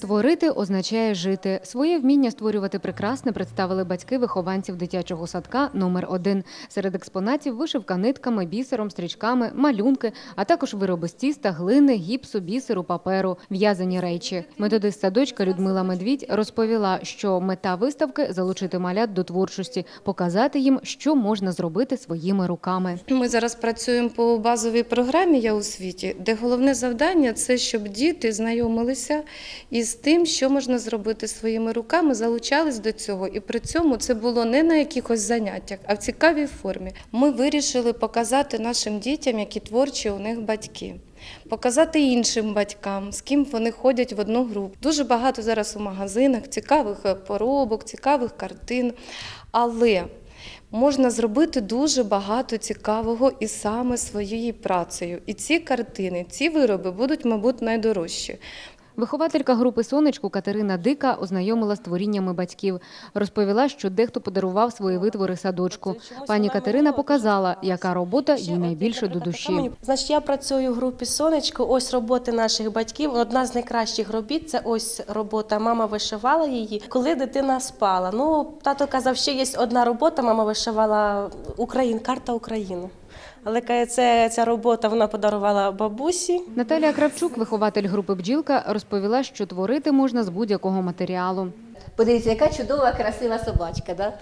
Творити означає жити. Своє вміння створювати прекрасне представили батьки вихованців дитячого садка номер 1 Серед експонатів вишивка нитками, бісером, стрічками, малюнки, а також вироби з тіста, глини, гіпсу, бісеру, паперу, в'язані речі. Методист садочка Людмила Медвідь розповіла, що мета виставки залучити малят до творчості, показати їм, що можна зробити своїми руками. Ми зараз працюємо по базовій програмі Я у світі, де головне завдання це щоб діти знайомилися із тим, що можна зробити своїми руками, залучались до цього, і при цьому це було не на якихось заняттях, а в цікавій формі. Ми вирішили показати нашим дітям, які творчі у них батьки. Показати іншим батькам, з ким вони ходять в одну групу. Дуже багато зараз у магазинах цікавих е, поробок, цікавих картин. Але можна зробити дуже багато цікавого і саме своєю працею. І ці картини, ці вироби будуть, мабуть, найдорожчі. Вихователька групи сонечку Катерина Дика ознайомила з творіннями батьків. Розповіла, що дехто подарував свої витвори садочку. Пані Катерина показала, яка робота їй найбільше до душі. Значить, я працюю в групі Сонечко. Ось роботи наших батьків. Одна з найкращих робіт це ось робота. Мама вишивала її, коли дитина спала. Ну, тато казав, ще є одна робота. Мама вишивала Україн, карта України. Але каже, це ця робота вона подарувала бабусі. Наталія Кравчук, вихователь групи бджілка, розповіла, що творити можна з будь-якого матеріалу. Подивіться, яка чудова, красива собачка. Да?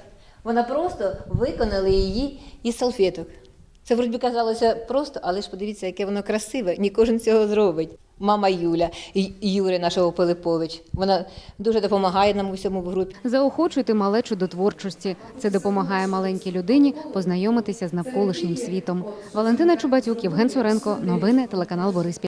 Вона просто виконала її із салфеток. Це вроді казалося просто, але ж подивіться, яке воно красиве. Ні кожен цього зробить. Мама Юля Юрій нашого Пилипович. Вона дуже допомагає нам у всьому в групі. Заохочуйте малечу до творчості. Це допомагає маленькій людині познайомитися з навколишнім світом. Валентина Чубатюк, Євген Суренко, Новини телеканал Бориспіль.